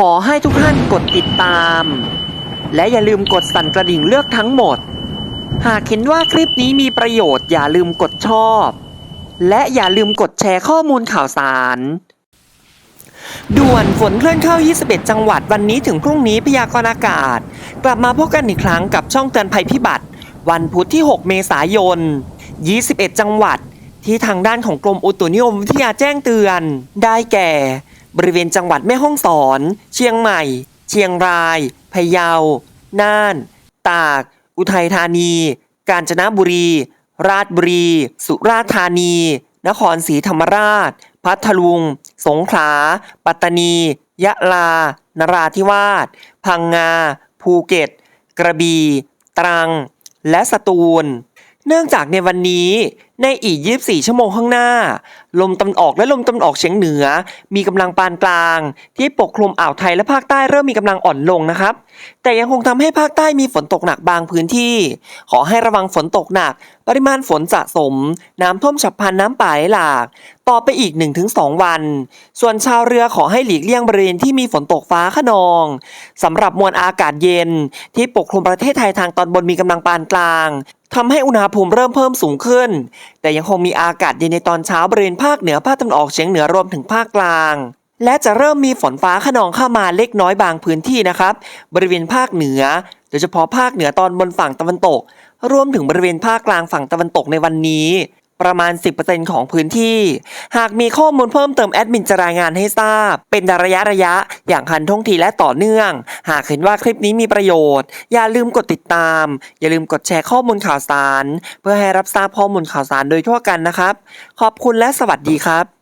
ขอให้ทุกท่านกดติดตาม และอย่าลืมกดสั่นกระดิ่งเลือกทั้งหมด หากเห็นว่าคลิปนี้มีประโยชน์อย่าลืมกดชอบ และอย่าลืมกดแชร์ข้อมูลข่าวสาร ด่วนฝนเคลื่อนเข้า 21 จังหวัดวันนี้ถึงพรุ่งนี้พยากรณ์อากาศ กลับมาพบกันอีกครั้งกับช่องเตือนภัยพิบัติ วันพุธที่ 6 เมษายน 21 จังหวัดที่ทางด้านของกรมอุตุนิยมวิทยาแจ้งเตือน ได้แก่ บริเวณจังหวัดแม่ฮ่องสอน เชียงใหม่ เชียงราย พะเยา น่าน ตาก อุทัยธานี กาญจนบุรี ราชบุรี สุราษฎร์ธานี นครศรีธรรมราช พัทลุง สงขลา ปัตตานี ยะลา นราธิวาส พังงา ภูเก็ต กระบี่ ตรัง และสตูล เนื่องจากในวันนี้ในอีก 24 ชั่วโมงข้างหน้า ลมตะวันออกและลมตะวันออกเฉียงเหนือ มีกำลังปานกลาง ที่ปกคลุมอ่าวไทยและภาคใต้เริ่มมีกำลังอ่อนลงนะครับ แต่ยังคงทำให้ภาคใต้มีฝนตกหนักบางพื้นที่ ขอให้ระวังฝนตกหนัก ปริมาณฝนสะสม น้ำท่วมฉับพลันน้ำป่าไหลหลาก ต่อไปอีก 1-2 วัน ส่วนชาวเรือขอให้หลีกเลี่ยงบริเวณที่มีฝนตกฟ้าขนองสำหรับมวลอากาศเย็น ที่ปกคลุมประเทศไทยทางตอนบนมีกำลังปานกลาง ทำให้อุณหภูมิเริ่มเพิ่มสูงขึ้น แต่ยังคงมีอากาศเย็นในตอนเช้าบริเวณภาคเหนือภาคตะวันออกเฉียงเหนือรวมถึงภาคกลาง และจะเริ่มมีฝนฟ้าขนองเข้ามาเล็กน้อยบางพื้นที่นะครับ บริเวณภาคเหนือ โดยเฉพาะภาคเหนือตอนบนฝั่งตะวันตก รวมถึงบริเวณภาคกลางฝั่งตะวันตกในวันนี้ ประมาณ 10%ของพื้นที่ หากมีข้อมูลเพิ่มเติมแอดมินจะรายงานให้ทราบ เป็นระยะระยะ อย่างทันท่วงทีและต่อเนื่อง หากเห็นว่าคลิปนี้มีประโยชน์ อย่าลืมกดติดตาม อย่าลืมกดแชร์ข้อมูลข่าวสาร เพื่อให้รับทราบข้อมูลข่าวสารโดยทั่วกันนะครับ ขอบคุณและสวัสดีครับ